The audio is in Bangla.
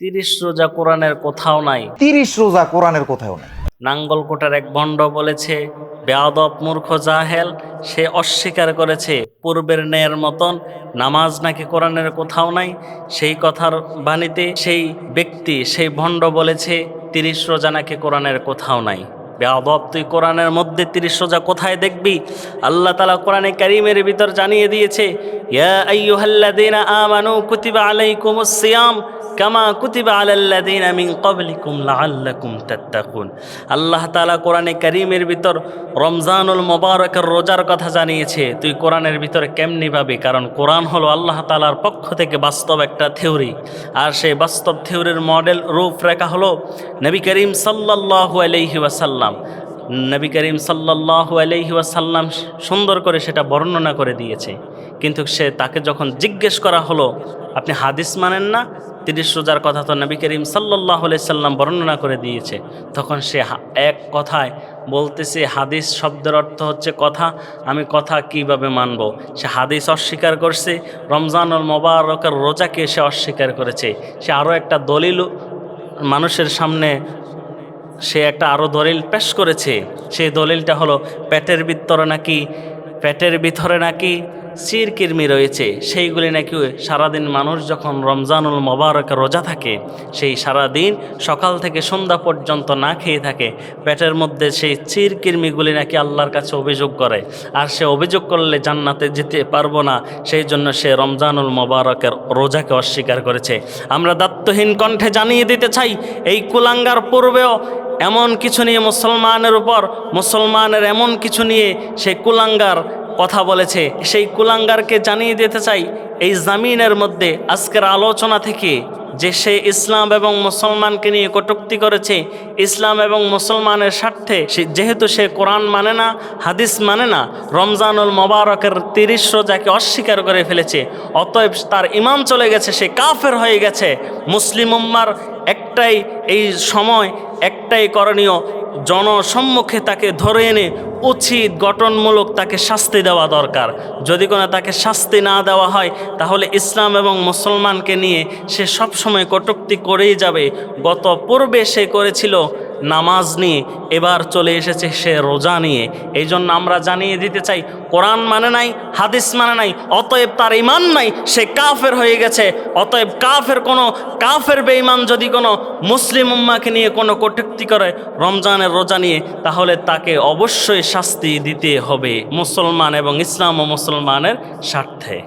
তিরিশ রোজা কোরআনের কোথাও নাই। তিরিশ রোজা কোরআনের কোথাও নাই। নাঙ্গলকোটার এক ভণ্ড বলেছে বেয়াদব মূর্খ জাহেল সে অস্বীকার করেছে পূর্বের ন্যায়ের মতন নামাজ নাকি কোরআনের কোথাও নাই। সেই কথার বাণীতে সেই ব্যক্তি সেই ভণ্ড বলেছে তিরিশ রোজা নাকি কোরআনের কোথাও নাই। বেয়াদব তুই কোরআনের মধ্যে তিরিশ রোজা কোথায় দেখবি? আল্লাহ তালা কোরআনে কারিমের ভিতর জানিয়ে দিয়েছে কুতিবা আলাইকুমুস সিয়াম কামা কুতিবা তাত্তাকুন। আল্লাহ তাআলা কোরআনে কারীমের ভিতর রমজানুল মোবারকের রোজার কথা জানিয়েছে। তুই কোরআনের ভিতরে কেমনি পাবি? কারণ কোরআন হলো আল্লাহ তাআলার পক্ষ থেকে বাস্তব একটা থিওরি। আর সেই বাস্তব থিওরির মডেল, রূপরেখা হলো নবী করিম সাল্লাল্লাহু আলাইহি ওয়াসাল্লাম। নবী করিম সাল্লাল্লাহু আলাইহি ওয়াসাল্লাম সুন্দর করে সেটা বর্ণনা করে দিয়েছে। কিন্তু সে তাকে যখন জিজ্ঞেস করা হলো, আপনি হাদিস মানেন না? তিরিশ রোজার কথা তো নবী করিম সাল্লাহ সাল্লাম বর্ণনা করে দিয়েছে। তখন সে এক কথায় বলতেছে, হাদিস শব্দের অর্থ হচ্ছে কথা, আমি কথা কীভাবে মানব? সে হাদিস অস্বীকার করছে, রমজানুল মোবারকের রোজাকে সে অস্বীকার করেছে। সে আরও একটা দলিল মানুষের সামনে সে একটা আরও দলিল পেশ করেছে। সেই দলিলটা হলো, পেটের ভিতরে নাকি, পেটের ভিতরে নাকি চিরকিরমি রয়েছে। সেইগুলি নাকি সারাদিন মানুষ যখন রমজানুল মোবারক রোজা থাকে, সেই সারাদিন সকাল থেকে সন্ধ্যা পর্যন্ত না খেয়ে থাকে। পেটের মধ্যে সেই চিরকিরমিগুলি নাকি আল্লাহর কাছে অভিযোগ করে। আর সে অভিযোগ করলে জান্নাতে যেতে পারব না, সেই জন্য সে রমজানুল মোবারকের রোজাকে অস্বীকার করেছে। আমরা দাত্তহীন কণ্ঠে জানিয়ে দিতে চাই, এই কুলাঙ্গার পূর্বেও এমন কিছু নিয়ে মুসলমানের উপর, মুসলমানের এমন কিছু নিয়ে সেই কুলাঙ্গার কথা বলেছে। সেই কুলাঙ্গারকে জানিয়ে দিতে চাই, এই জামিনের মধ্যে আজকের আলোচনা থেকে যে সে ইসলাম এবং মুসলমানকে নিয়ে কটুক্তি করেছে, ইসলাম এবং মুসলমানের স্বার্থে যেহেতু সে কোরআন মানে না, হাদিস মানে না, রমজানুল মোবারকের তিরিশ রোজাকে অস্বীকার করে ফেলেছে, অতএব তার ইমাম চলে গেছে, সে কাফের হয়ে গেছে। মুসলিম উম্মার একটাই এই সময়, একটাই করণীয়। জনসম্মুখে তাকে ধরে এনে উচিত গঠনমূলক তাকে শাস্তি দেওয়া দরকার। যদি কোনো তাকে শাস্তি না দেওয়া হয়, তাহলে ইসলাম এবং মুসলমানকে নিয়ে সে সবসময় কটুক্তি করেই যাবে। গত পূর্বে সে করেছিল নামাজ নিয়ে এবার চলে এসেছে সে রোজা নিয়ে। এই জন্য আমরা জানিয়ে দিতে চাই, কোরআন মানে নাই, হাদিস মানে নাই, অতএব তার ইমান নাই, সে কাফের হয়ে গেছে। অতএব কাফের কোনো, কাফের বেঈমান যদি কোনো মুসলিম উম্মাকে নিয়ে কোনো কটুক্তি করে রমজানের রোজা নিয়ে, তাহলে তাকে অবশ্যই শাস্তি দিতে হবে মুসলমান এবং ইসলাম ও মুসলমানের স্বার্থে।